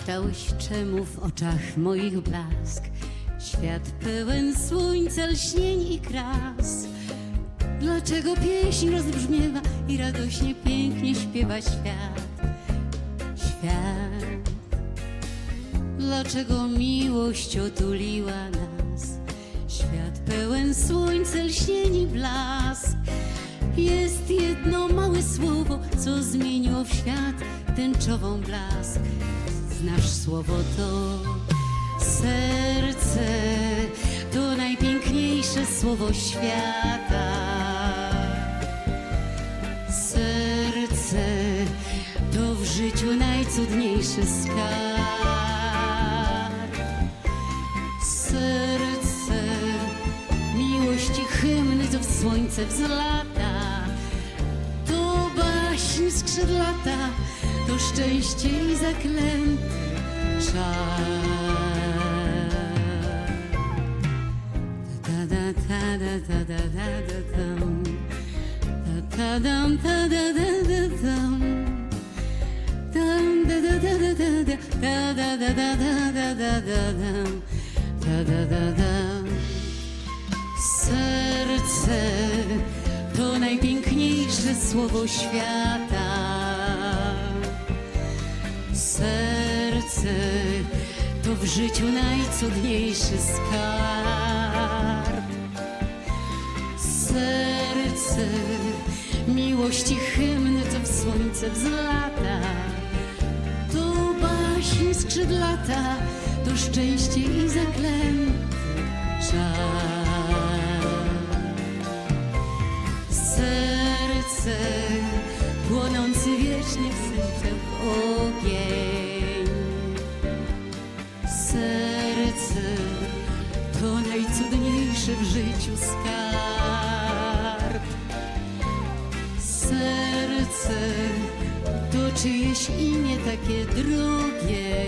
Pytałeś, czemu w oczach moich blask Świat pełen słońca, lśnień i kras? Dlaczego pieśń rozbrzmiewa i radośnie pięknie śpiewa świat? Świat. Dlaczego miłość otuliła nas? Świat pełen słońca, lśnień i blask. Jest jedno małe słowo, co zmieniło w świat tęczową blask Znasz słowo to serce To najpiękniejsze słowo świata. Serce to w życiu najcudniejszy skarb. Serce miłości hymny to w słońce wzlata baśń skrzydlata, to szczęście i zaklęty czar Ta Serce to najpiękniejsze słowo świata Serce to w życiu najcudniejszy skarb. Serce miłości hymny to w słońce wzlata. To baśń skrzydlata, to szczęście i zaklęty czar Serce płonący wiecznie w sercach najcudniejszy w życiu skarb Serce to czyjeś imię takie drogie